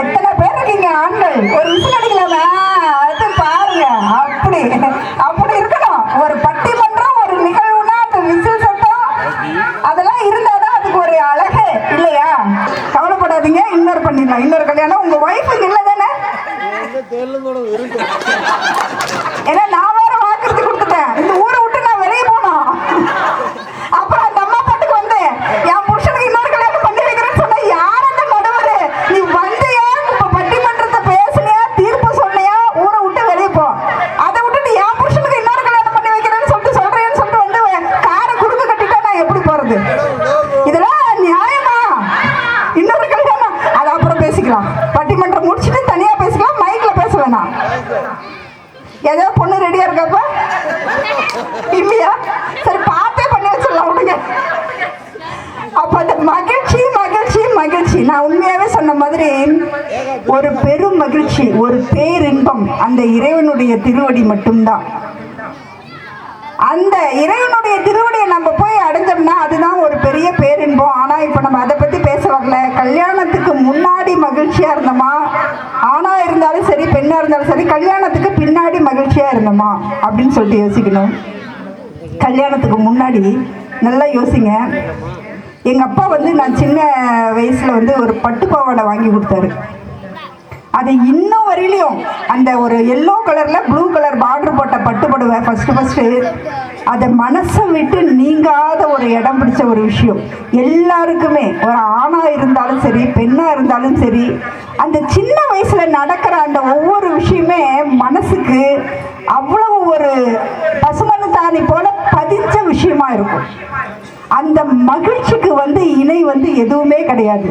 எத்தனை பேர் இருக்கீங்க ஆண்கள்? ஒரு விசில் அடிக்கலாமா? அது பாருங்க. அப்படி அப்படி இருக்கணும். ஒரு பட்டிமன்றம் ஒரு நிகழ்வுனா அந்த விசில் சத்தம் அதெல்லாம் இருந்தாதான் அதுக்கு ஒரு அழகு இல்லையா? கவலைப்படாதீங்க இன்னொரு பண்ணிடலாம். இன்னொரு கல்யாணம். உங்க ஒய்ஃபுக்கு இல்லை தானே ஏன்னா நான் ஏதோ பொண்ணு ரெடியா இருக்காப்பா? இல்லையா? சரி பார்த்தே பண்ணி வச்சிடலாம் விடுங்க அப்ப அந்த மகிழ்ச்சி மகிழ்ச்சி மகிழ்ச்சி. நான் உண்மையாவே சொன்ன மாதிரி ஒரு பெரும் மகிழ்ச்சி ஒரு பேரின்பம் அந்த இறைவனுடைய திருவடி மட்டும்தான். அந்த இறைவனுடைய திருவடியை நம்ம போய் அடைஞ்சோம்னா அதுதான் ஒரு பெரிய பேரின்பம். ஆனா இப்ப நம்ம அதை பத்தி கல்யாணத்துக்கு முன்னாடி மகிழ்ச்சியா இருந்தோமா? ஆணா இருந்தாலும் சரி பெண்ணா இருந்தாலும் சரி கல்யாணத்துக்கு பின்னாடி மகிழ்ச்சியா இருந்தோமா? அப்படின்னு சொல்லிட்டு யோசிக்கணும். கல்யாணத்துக்கு முன்னாடி நல்லா யோசிங்க. எங்க அப்பா வந்து நான் சின்ன வயசுல வந்து ஒரு பட்டு பாவாடை வாங்கி கொடுத்தாரு. அது இன்னும் வரையிலையும் அந்த ஒரு எல்லோ கலர்ல ப்ளூ கலர் பார்டர் போட்ட பட்டு படுவேன் ஃபர்ஸ்ட் ஃபர்ஸ்ட் அதை மனசை விட்டு நீங்காத ஒரு இடம் பிடிச்ச ஒரு விஷயம். எல்லாருக்குமே ஒரு ஆணாக இருந்தாலும் சரி பெண்ணாக இருந்தாலும் சரி அந்த சின்ன வயசில் நடக்கிற அந்த ஒவ்வொரு விஷயமே மனசுக்கு அவ்வளவு ஒரு பசுமனு தாணி போல பதிச்ச விஷயமா இருக்கும். அந்த மகிழ்ச்சிக்கு வந்து இணை வந்து எதுவுமே கிடையாது.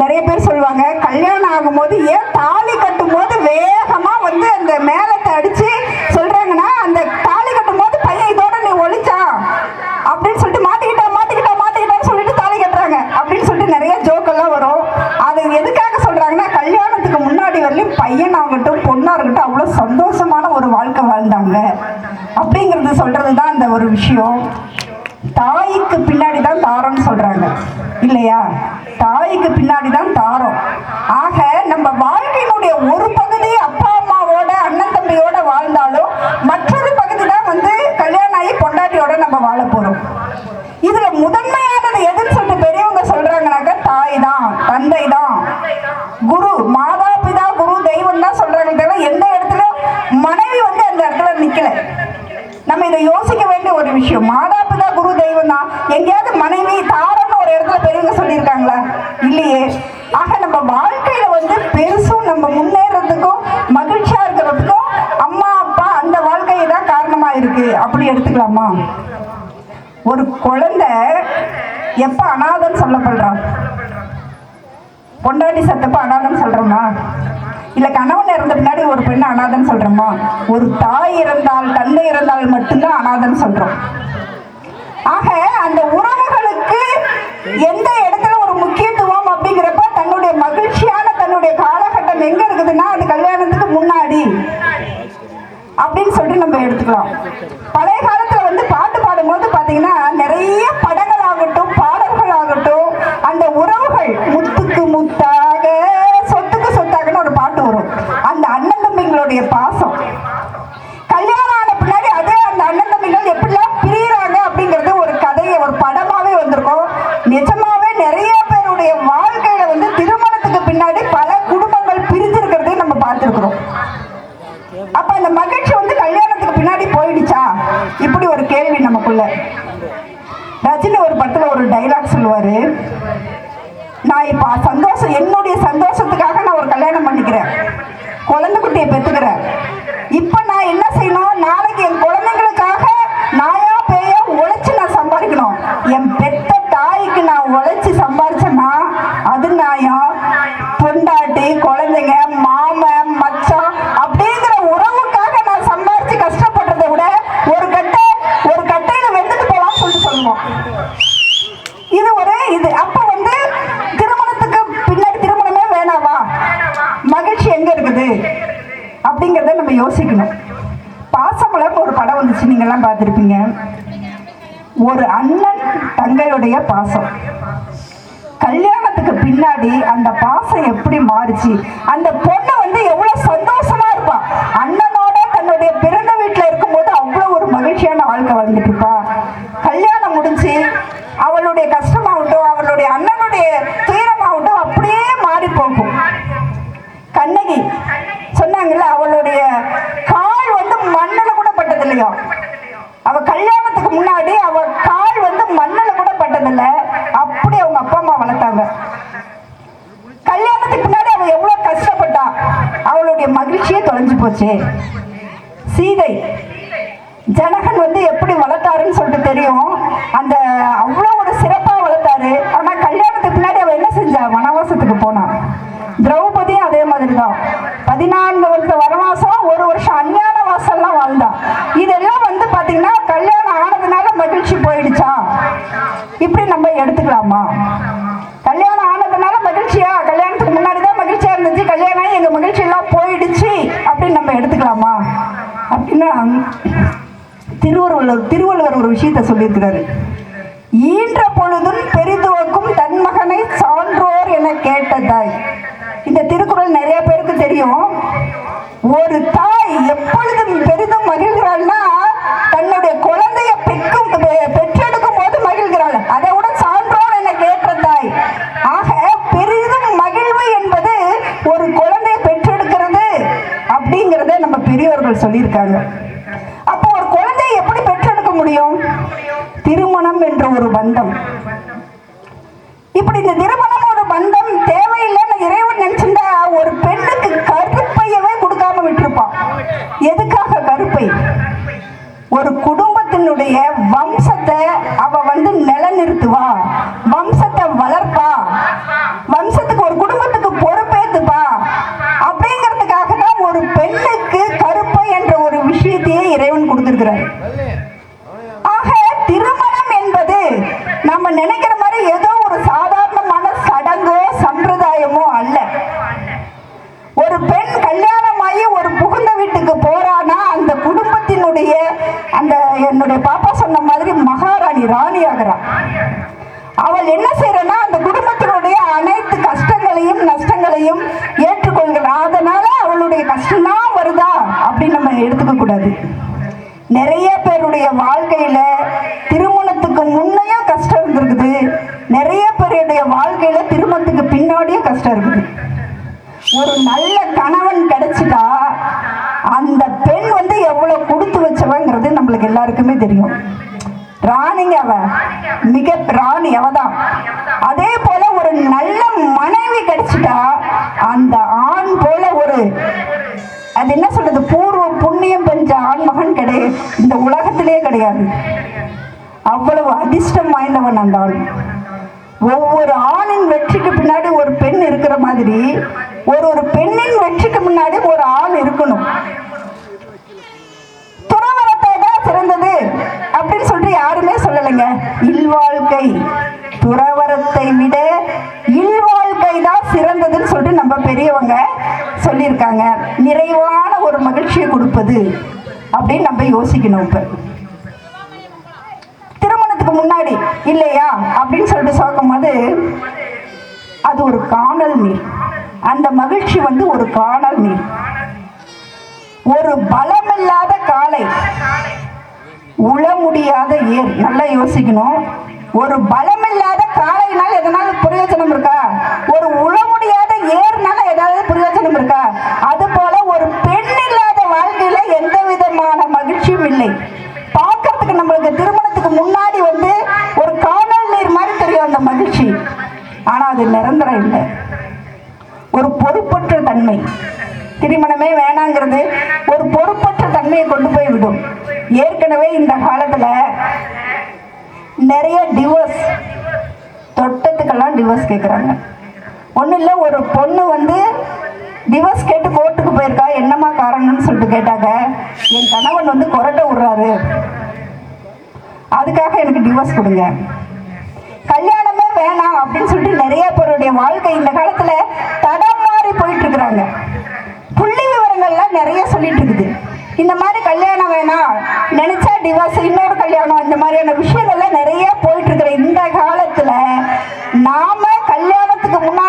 நிறைய பேர் சொல்லுவாங்க கல்யாணம் ஆகும்போது ஏன் தாலி கட்டும் போது வேகமாக வந்து அந்த மேலத்தை அடிச்சு சொல்றாங்கன்னா அந்த தாலி கட்டும் போது பையன் இதோட நீ ஒழிச்சா அப்படின்னு சொல்லிட்டு மாட்டிக்கிட்டா மாட்டிக்கிட்டா மாட்டிக்கிட்டான்னு சொல்லிட்டு தாலி கட்டுறாங்க அப்படின்னு சொல்லிட்டு நிறைய ஜோக் எல்லாம் வரும் அது எதுக்காக சொல்றாங்கன்னா கல்யாணத்துக்கு முன்னாடி வரலையும் பையனாகட்டும் பொண்ணா இருக்கட்டும் அவ்வளவு சந்தோஷமான ஒரு வாழ்க்கை வாழ்ந்தாங்க அப்படிங்கிறது சொல்றது தான் அந்த ஒரு விஷயம் தாய்க்கு பின்னாடி தான் தாரம்னு சொல்றாங்க. இல்லையா? தாய்க்கு பின்னாடி தான் தாரம். ஆக நம்ம வாழ்க்கையினுடைய ஒரு பகுதி அப்பா அம்மாவோட அண்ணன் தம்பியோட வாழ்ந்தாலும் மற்றொரு பகுதி தான் வந்து கல்யாணம் ஆகி பொண்டாட்டியோட நம்ம வாழ போறோம். இதுல முதன்மையானது எதுன்னு சொல்லிட்டு பெரியவங்க சொல்றாங்கனாக்கா தாய் தான் தந்தை தான் குரு மாதா பிதா குரு தெய்வம் தான் சொல்றாங்க தவிர எந்த இடத்துல மனைவி வந்து அந்த இடத்துல நிக்கல. நம்ம இதை யோசிக்க வேண்டிய ஒரு விஷயம். தான் காரணமா இருக்கு அப்படி எடுத்துக்கலாமா? ஒரு குழந்தை எப்ப அனாதம் சொல்லப்படுறான் பொண்டாட்டி சத்தப்ப அனாதம் சொல்றோமா? இல்ல கணவன் இறந்த பின்னாடி ஒரு பெண்ணை அனாதம் சொல்றோமா? ஒரு தாய் இறந்தால் தந்தை இறந்தால் மட்டும்தான் அனாதம் சொல்றோம். ஆக அந்த உறவுகளுக்கு எந்த இடத்துல ஒரு முக்கியத்துவம் அப்படிங்கிறப்ப தன்னுடைய மகிழ்ச்சியான தன்னுடைய காலகட்டம் எங்க இருக்குதுன்னா அது கல்யாணத்துக்கு முன்னாடி அப்படின்னு சொல்லிட்டு பழைய காலத்துல வந்து பாட்டு பாடும்போது பாத்தீங்கன்னா நிறைய படங்கள் ஆகட்டும் பாடல்கள் ஆகட்டும் அந்த உறவுகள் முத்துக்கு முத்தாக சொத்துக்கு சொத்தாகன்னு ஒரு பாட்டு வரும். அந்த அண்ணன் தம்பிங்களுடைய பாச சொல்ல. ரஜினி ஒரு படத்துல ஒரு டைலாக் சொல்லுவாரு. நான் இப்ப சந்தோஷம் என்னுடைய சந்தோஷத்துக்காக நான் ஒரு கல்யாணம் பண்ணிக்கிறேன். குழந்தை குட்டியை பெற்றுக்கிறேன். இப்ப நான் என்ன செய்யணும்? நாளைக்கு என் குழந்தைங்களுக்காக நாயா பேயா உழைச்சு நான் சம்பாதிக்கணும். என் பெத்த தாய்க்கு நான் உழைச்சு சம்பாதிச்சேன்னா அது நியாயம் பொண்டாட்டி குழந்தைங்க மாமன் மச்சான் அப்படிங்கிற உறவுக்காக நான் சம்பாதிச்சு கஷ்டப்படுறதை விட ஒரு கட்டை ஒரு கட்டையில வெந்துட்டு போலாம்னு சொல்லிட்டு சொல்லுவோம் இது ஒரு இது அப்ப வந்து திருமணத்துக்கு பின்னாடி திருமணமே வேணாவா மகிழ்ச்சி எங்க இருக்குது அப்படிங்கறத நம்ம யோசிக்கணும் பாசமலர்னு ஒரு படம் வந்துச்சு. நீங்க எல்லாம் ஒரு அண்ணன் தங்கையுடைய பாசம். கல்யாணத்துக்கு பின்னாடி அந்த பாசம் எப்படி மாறுச்சு? அந்த பொண்ணு வந்து எவ்வளவு சந்தோஷமா இருப்பா. அண்ணனோட தன்னுடைய பிறந்த வீட்டுல இருக்கும்போது அவ்வளவு ஒரு மகிழ்ச்சியான வாழ்க்கை வாழ்ந்துட்டு இருப்பா கல்யாணம் முடிஞ்சு அவளுடைய கஷ்டம் இல்லையா? அவ கல்யாணத்துக்கு முன்னாடி அவ கால் வந்து மண்ணுல கூட பட்டதில்ல. அப்படி அவங்க அப்பா அம்மா வளர்த்தாங்க. கல்யாணத்துக்கு முன்னாடி அவ எவ்வளவு கஷ்டப்பட்டா? அவளுடைய மகிழ்ச்சியே தொலைஞ்சு போச்சு. சீதை ஜனகன் வந்து எப்படி வளர்த்தாருன்னு சொல்லிட்டு தெரியும். அந்த அவ்வளோ ஒரு சிறப்பா வளர்த்தாரு ஆனா கல்யாணத்துக்கு பின்னாடி அவ என்ன செஞ்சா வனவாசத்துக்கு போனா திரௌபதியும் அதே மாதிரி தான் பதினான்கு வருஷம் வனவாசம் ஒரு வருஷம் அஞ்ஞான வாசம்லாம் வாழ்ந்தா இதெல்லாம் வந்து பாத்தீங்கன்னா கல்யாணம் ஆனதுனால மகிழ்ச்சி போயிடுச்சா இப்படி நம்ம எடுத்துக்கலாமா? கல்யாணம் ஆனதுனால மகிழ்ச்சியா? கல்யாணத்துக்கு முன்னாடி தான் மகிழ்ச்சியா இருந்துச்சு. கல்யாணம் ஆகி எங்க மகிழ்ச்சி எல்லாம் போயிடுச்சு. அப்படின்னு நம்ம எடுத்துக்கலாமா? அப்படின்னா திருவள்ளுவர் திருவள்ளுவர் ஒரு விஷயத்த சொல்லியிருக்கிறாரு ஈன்ற பொழுதும் பெரிதுவக்கும் தன் மகனை சான்றோர் என கேட்டதாய் இந்த திருக்குறள் நிறைய பேருக்கு தெரியும் ஒரு தாய் எப்பொழுதும் பெரிதும் மகிழ்கிறாள்னா தன்னுடைய குழந்தைய பெக்கும் பெ- பெற்றெடுக்கும் போது மகிழ்கிறாள் அதை விட சான்றோர் என கேட்ட தாய் ஆக பெரிதும் மகிழ்வு என்பது ஒரு குழந்தையை பெற்றெடுக்கிறது அப்படிங்கிறத நம்ம பெரியவர்கள் சொல்லியிருக்காங்க. அப்போ ஒரு குழந்தையை எப்படி பெற்றெடுக்க முடியும்? திருமணம் என்ற ஒரு பந்தம். இப்படி இந்த திருமணம் ஒரு பந்தம் தேவையில்லைன்னு இறைவன் நினைச்சிருந்தா ஒரு பெண்ணுக்கு கருப்பையவே கொடுக்காம விட்டுருப்பான். எதுக்காக கருப்பை? ஒரு குடும்பத்தினுடைய வம்சத்தை அவ வந்து நிலநிறுத்துவா. இருக்கக்கூடாது. நிறைய பேருடைய வாழ்க்கையில திருமணத்துக்கு முன்னையும் கஷ்டம் இருந்திருக்குது. நிறைய பேருடைய வாழ்க்கையில திருமணத்துக்கு பின்னாடியும் கஷ்டம் இருக்குது. ஒரு நல்ல கணவன் கிடைச்சிட்டா அந்த பெண் வந்து எவ்வளவு கொடுத்து வச்சவங்கிறது நம்மளுக்கு எல்லாருக்குமே தெரியும். ராணிங்க அவ. மிக ராணி அவதான். அதே போல ஒரு நல்ல மனைவி கிடைச்சிட்டா அந்த ஆண் போல ஒரு அது என்ன சொல்றது? பூர்வ புண்ணியம் பெஞ்ச ஆண் மகன் கிடையாது இந்த உலகத்திலே கிடையாது. அவ்வளவு அதிர்ஷ்டம் வாய்ந்தவன் அந்த ஆள் ஒவ்வொரு ஆணின் வெற்றிக்கு பின்னாடி ஒரு பெண் இருக்கிற மாதிரி ஒரு ஒரு பெண்ணின் வெற்றிக்கு முன்னாடி ஒரு ஆண் இருக்கணும். துறவரத்தை தான் சிறந்தது அப்படின்னு சொல்லிட்டு யாருமே சொல்லலைங்க. இல்வாழ்க்கை. துறவரத்தை விட இல்வாழ்க்கை தான் சிறந்ததுன்னு சொல்லிட்டு நம்ம பெரியவங்க சொல்லியிருக்காங்க. நிறைவான ஒரு மகிழ்ச்சியை கொடுப்பது அப்படின்னு நம்ம யோசிக்கணும் இப்போ. திருமணத்துக்கு முன்னாடி இல்லையா? அப்படின்னு சொல்லிட்டு பார்க்கும்போது அது ஒரு காணல் நீர். அந்த மகிழ்ச்சி வந்து ஒரு காணல் நீர். ஒரு பலமில்லாத காலை உழ முடியாத ஏர். நல்லா யோசிக்கணும். ஒரு பலமில்லாத காளைனால எதனால வேணாங்கிறது ஒரு பொறுப்பற்ற தன்மையை கொண்டு போய் விடும். ஏற்கனவே இந்த காலத்துல நிறைய டிவோர்ஸ் தொட்டத்துக்கெல்லாம் டிவோர்ஸ் கேட்குறாங்க ஒன்றும் இல்லை ஒரு பொண்ணு வந்து டிவோர்ஸ் கேட்டு கோர்ட்டுக்கு போயிருக்கா என்னம்மா காரணம்னு சொல்லிட்டு கேட்டாங்க. என் கணவன் வந்து கொரட்டை விடுறாரு. அதுக்காக எனக்கு டிவோர்ஸ் கொடுங்க. கல்யாணமே வேணாம் அப்படின்னு சொல்லிட்டு நிறைய பேருடைய வாழ்க்கை இந்த காலத்துல தடமாறி போயிட்டு இருக்கிறாங்க. நிறைய சொல்லிட்டு இருக்குது. இந்த மாதிரி கல்யாணம் வேணாம். நினைச்சா டிவோர்ஸ் இன்னொரு கல்யாணம் இந்த மாதிரியான விஷயங்கள்லாம் நிறைய போயிட்டு இருக்கிற இந்த காலத்துல நாம கல்யாணத்துக்கு முன்னாடி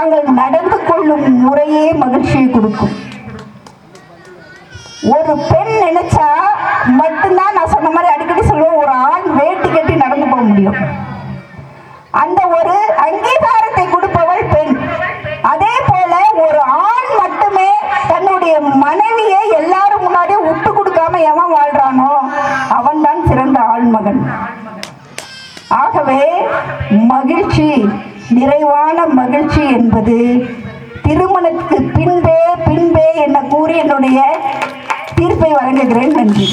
நாங்கள் நடந்து கொள்ளும் முறையே மகிழ்ச்சியை கொடுக்கும். ஒரு பெண் நினைச்சா மட்டும்தான் நான் சொன்ன மாதிரி அடிக்கடி சொல்லுவேன் ஒரு ஆண் வேட்டி கட்டி நடந்து போக முடியும். அந்த ஒரு அங்கீகாரத்தை கொடுப்பவள் பெண். அதே போல ஒரு ஆண் மட்டுமே தன்னுடைய மனைவியை எல்லாரும் முன்னாடியே விட்டு கொடுக்காம எவன் வாழ்றானோ அவன் தான் சிறந்த ஆண்மகன். ஆகவே மகிழ்ச்சி நிறைவான மகிழ்ச்சி என்பது திருமணத்துக்கு பின்பே பின்பே என்ன கூறி என்னுடைய தீர்ப்பை வழங்குகிறேன். நன்றி.